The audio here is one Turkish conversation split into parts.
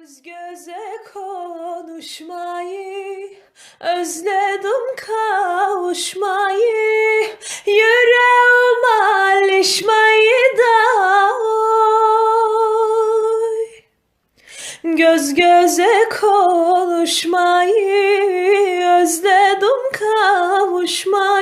Göz göze konuşmayı Özledim kavuşmayı Yüreğim alışmayı da oy. Göz göze konuşmayı Özledim kavuşmayı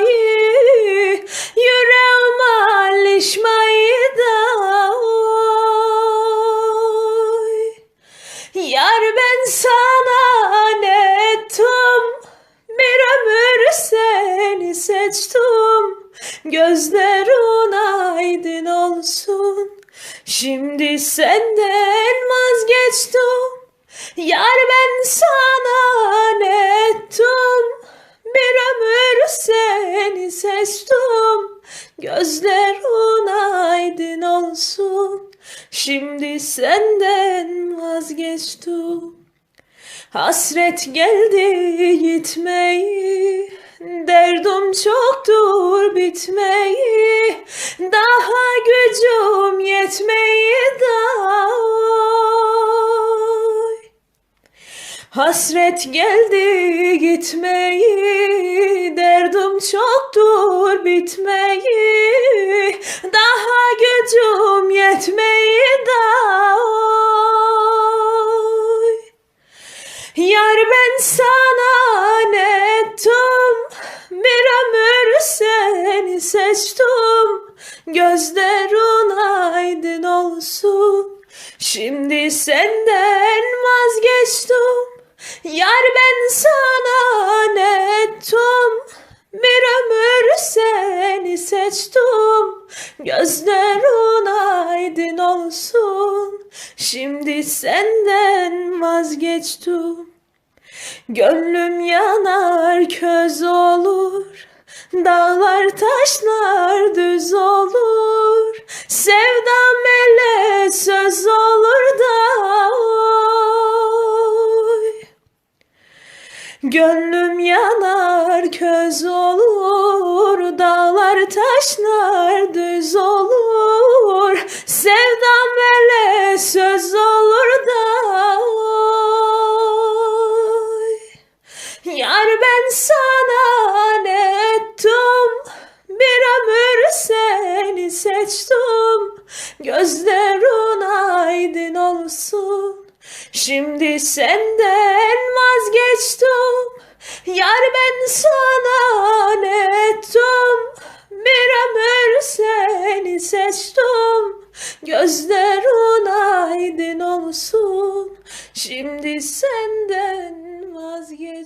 sana ne ettim? Bir ömür seni seçtim. Gözlerin aydın olsun. Şimdi senden vazgeçtim. Yar ben sana ne ettim? Bir ömür seni seçtim. Gözlerin aydın olsun. Şimdi senden vazgeçtim Hasret geldi gitmeyi Derdim çoktur bitmeyi Daha gücüm yetmeyi da oy. Hasret geldi gitmeyi Derdim çoktur bitmeyi Gözlerin aydın olsun. Şimdi senden vazgeçtim. Yar ben sana ne bir ömür seni seçtim. Gözlerin aydın olsun. Şimdi senden vazgeçtim. Gönlüm yanar köz olur Dağlar taşlar düz olur Sevdam ele söz olur da oy. Gönlüm yanar köz olur Dağlar taşlar düz olur Sevdam ele söz olur da oy. Yar ben sana ettim Bir ömür seni seçtim. Gözlerin aydın olsun. Şimdi senden vazgeçtim. Yar ben sana ne ettim Bir ömür seni seçtim. Gözlerin aydın olsun. Şimdi senden vazgeçtim